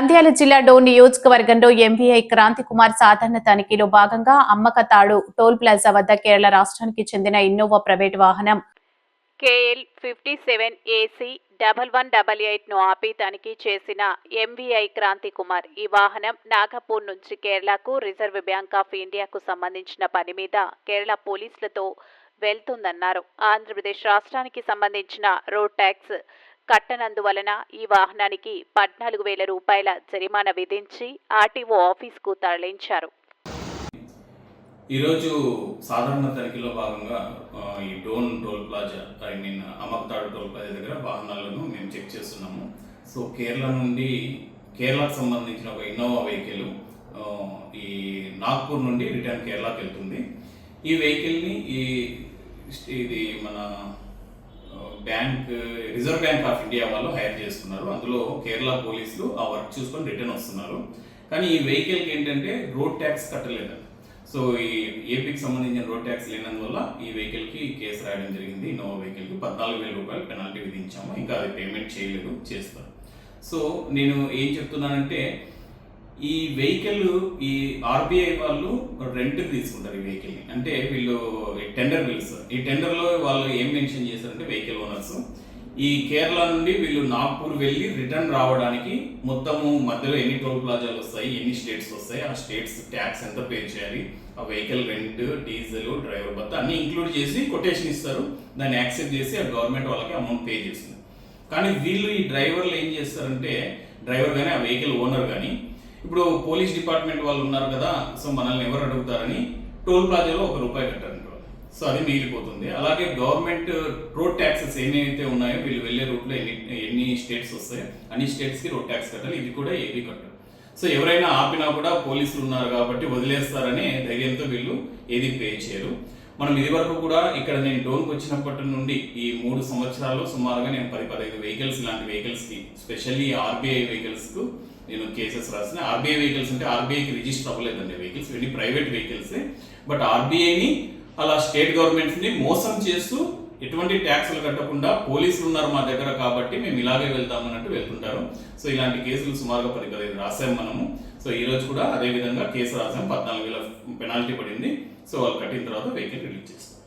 నంద్యాల జిల్లా డోన్ నియోజకవర్గంలో ఎంపీఐ క్రాంతి కుమార్ సాధారణ తనిఖీలో భాగంగా అమ్మకతాడు టోల్ ప్లాజా వద్ద కేరళ రాష్ట్రానికి చెందిన ఇన్నోవా ప్రైవేట్ వాహనం KL fifty seven AC double one double ఎయిట్ను ఆపి తనిఖీ చేసిన ఎంవీఐ క్రాంతి కుమార్ ఈ వాహనం నాగపూర్ నుంచి కేరళకు రిజర్వ్ బ్యాంక్ ఆఫ్ ఇండియాకు సంబంధించిన పని మీద కేరళ పోలీసులతో వెళ్తుందన్నారు. ఆంధ్రప్రదేశ్ రాష్ట్రానికి సంబంధించిన రోడ్ ట్యాక్స్ కట్టనందువలన ఈ వాహనానికి పద్నాలుగు వేల రూపాయల జరిమానా విధించి ఆర్టీఓ ఆఫీస్కు తరలించారు. ఈరోజు సాధారణ తనిఖీలో భాగంగా ఈ Dhone toll plaza I mean Amarthadu toll plaza దగ్గర వాహనాలను మేము చెక్ చేస్తున్నాము. సో కేరళ నుండి కేరళకు సంబంధించిన ఒక ఇన్నోవా వెహికల్ ఈ నాగ్పూర్ నుండి రిటర్న్ కేరళకి వెళ్తుంది. ఈ వెహికల్ని ఈ ఇది మన bank reserve bank of India వాళ్ళు హైర్ చేసుకున్నారు అందులో కేరళ పోలీసులు ఆ వర్క్ చూసుకొని రిటర్న్ వస్తున్నారు. కానీ ఈ వెహికల్కి ఏంటంటే రోడ్ ట్యాక్స్ కట్టలేదు సో ఈ ఏపీకి సంబంధించిన రోడ్ ట్యాక్స్ లేనందువల్ల ఈ వెహికల్కి కేసు రాయడం జరిగింది. ఇన్నోవా వెహికల్కి పద్నాలుగు వేల రూపాయలు పెనాల్టీ విధించాము. ఇంకా అది పేమెంట్ చేయలేదు చేస్తారు. సో నేను ఏం చెప్తున్నానంటే ఈ వెహికల్ ఈ ఆర్బీఐ వాళ్ళు రెంట్ తీసుకుంటారు ఈ వెహికల్ అంటే వీళ్ళు టెండర్ పిలుస్తారు ఈ టెండర్లో వాళ్ళు ఏం మెన్షన్ చేశారంటే వెహికల్ ఓనర్స్. ఈ కేరళ నుండి వీళ్ళు నాగ్పూర్ వెళ్ళి రిటర్న్ రావడానికి మొత్తము మధ్యలో ఎన్ని టోల్ ప్లాజాలు వస్తాయి ఎన్ని స్టేట్స్ వస్తాయి ఆ స్టేట్స్ ట్యాక్స్ ఎంత పే చేయాలి ఆ వెహికల్ రెంట్ డీజిల్ డ్రైవర్ బత్త అన్ని ఇంక్లూడ్ చేసి కొటేషన్ ఇస్తారు. దాన్ని యాక్సెప్ట్ చేసి ఆ గవర్నమెంట్ వాళ్ళకి అమౌంట్ పే చేస్తుంది. కానీ వీళ్ళు ఈ డ్రైవర్లు ఏం చేస్తారంటే డ్రైవర్ కానీ ఆ వెహికల్ ఓనర్ కానీ ఇప్పుడు పోలీస్ డిపార్ట్మెంట్ వాళ్ళు ఉన్నారు కదా సో మనల్ని ఎవరు అడుగుతారని టోల్ ప్లాజాలో ఒక రూపాయి కట్టారు సో అది మిగిలిపోతుంది. అలాగే గవర్నమెంట్ రోడ్ ట్యాక్సెస్ ఏమైతే ఉన్నాయో వీళ్ళు వెళ్ళే రూట్లో ఎన్ని ఎన్ని స్టేట్స్ వస్తాయో అన్ని స్టేట్స్కి రోడ్ ట్యాక్స్ కట్టాలి. ఇది కూడా ఏపీ కట్టరు సో ఎవరైనా ఆపినా కూడా పోలీసులు ఉన్నారు కాబట్టి వదిలేస్తారని ధైర్యంతో వీళ్ళు ఏది పే చేయరు. మనం ఇది వరకు కూడా ఇక్కడ నేను డోన్కి వచ్చినప్పటి నుండి ఈ మూడు సంవత్సరాల్లో సుమారుగా నేను పది పదహైదు వెహికల్స్ ఇలాంటి వెహికల్స్కి స్పెషల్లీ ఆర్బీఐ వెహికల్స్కు నేను కేసెస్ రాసిన. ఆర్బీఐ వెహికల్స్ అంటే ఆర్బీఐకి రిజిస్టర్ అవ్వలేదండి వెహికల్స్ ఇవన్నీ ప్రైవేట్ వెహికల్స్ బట్ ఆర్బీఐని అలా స్టేట్ గవర్నమెంట్స్ని మోసం చేస్తూ ఎటువంటి ట్యాక్స్లు కట్టకుండా పోలీసులు ఉన్నారు మా దగ్గర కాబట్టి మేము ఇలాగే వెళ్తామన్నట్టు వెళ్తుంటారు. సో ఇలాంటి కేసులు సుమారుగా పది పదిహేను రాసాం మనము. సో ఈ రోజు కూడా అదే విధంగా కేసు రాసాం పద్నాలుగు వేల పెనాల్టీ పడింది. సో వాళ్ళు కట్టిన తర్వాత వెహికల్ రిలీజ్ చేస్తాం.